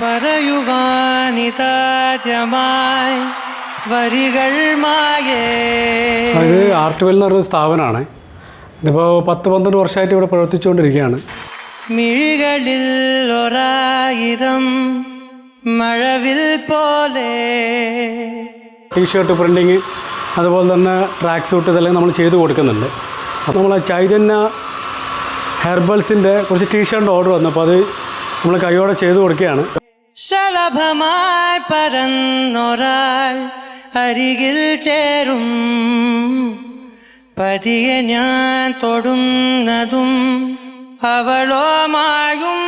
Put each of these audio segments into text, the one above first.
പറയുവാനിതാദ്യമായി വരികൾ മായേ. ഇത് ആർട്ട്വെൽ എന്ന് പറയുന്ന സ്ഥാപനമാണ്. ഇതിപ്പോൾ പത്ത് പന്ത്രണ്ട് വർഷമായിട്ട് ഇവിടെ പ്രവർത്തിച്ചുകൊണ്ടിരിക്കുകയാണ്. മിഴികളിൽ ഒരായിരം മഴവിൽ പോലെ. ടീഷർട്ട് പ്രിന്റിങ് അതുപോലെ തന്നെ ട്രാക്ക് സൂട്ട് ഇതെല്ലാം നമ്മൾ ചെയ്തു കൊടുക്കുന്നുണ്ട്. അപ്പോൾ നമ്മൾ ചൈതന്യ ഹെർബൽസിന്റെ കുറച്ച് ടീഷർട്ട് ഓർഡർ വന്നു അപ്പോൾ അത് നമ്മൾ കൈയോടെ ചെയ്തു കൊടുക്കുകയാണ്. ശലഭമായി പരന്നൊരാൾ അരികിൽ ചേരും. പതിയെ ഞാൻ തൊടുന്നതും അവളോമായും.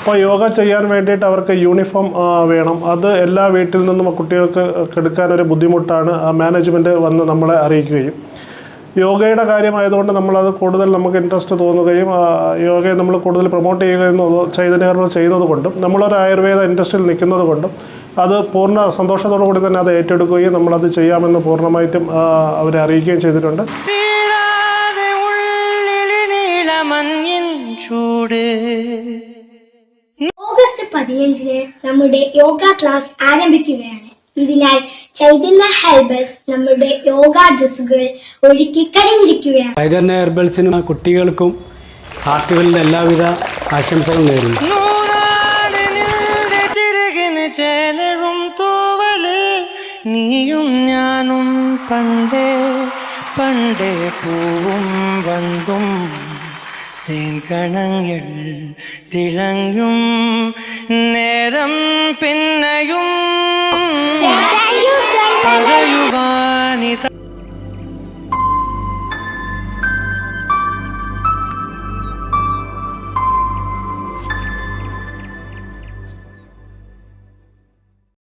അപ്പോൾ യോഗ ചെയ്യാൻ വേണ്ടിയിട്ട് അവർക്ക് യൂണിഫോം വേണം. അത് എല്ലാ വീട്ടിൽ നിന്നും കുട്ടികൾക്ക് എടുക്കാൻ ഒരു ബുദ്ധിമുട്ടാണ്. മാനേജ്മെന്റ് വന്ന് നമ്മളെ അറിയിക്കുകയും. യോഗയുടെ കാര്യമായതുകൊണ്ട് നമ്മളത് കൂടുതൽ നമുക്ക് ഇൻട്രസ്റ്റ് തോന്നുകയും യോഗയെ നമ്മൾ കൂടുതൽ പ്രൊമോട്ട് ചെയ്യുകയും ചൈതന്യകരണം ചെയ്യുന്നത് കൊണ്ടും നമ്മളൊരു ആയുർവേദ ഇൻഡസ്ട്രിയിൽ നിൽക്കുന്നത് കൊണ്ടും അത് പൂർണ സന്തോഷത്തോടു കൂടി തന്നെ അത് ഏറ്റെടുക്കുകയും നമ്മളത് ചെയ്യാമെന്ന് പൂർണമായിട്ടും അവരെ അറിയിക്കുകയും ചെയ്തിട്ടുണ്ട്. ഓഗസ്റ്റ് പതിനഞ്ചിന് നമ്മുടെ യോഗ ക്ലാസ് ആരംഭിക്കുകയാണ്. ഇതിനായി ചൈതന്യ ഹെർബൽസ് നമ്മുടെ യോഗ ഡ്രസ്സുകൾ ഒഴുക്കി കഴിഞ്ഞിരിക്കുകയാണ്. ചൈതന്യ ഹെർബൽസിനും കുട്ടികൾക്കും ആർട്ട്വെല്ലിന്റെ എല്ലാവിധ ആശംസകളും നേരുന്നു. ചേലറും നീയും ഞാനും പണ്ടേ പണ്ടേ പൂവും തേൻ തേൻകണങ്ങൾ തിളങ്ങും നേരം പിന്നെയും where you are.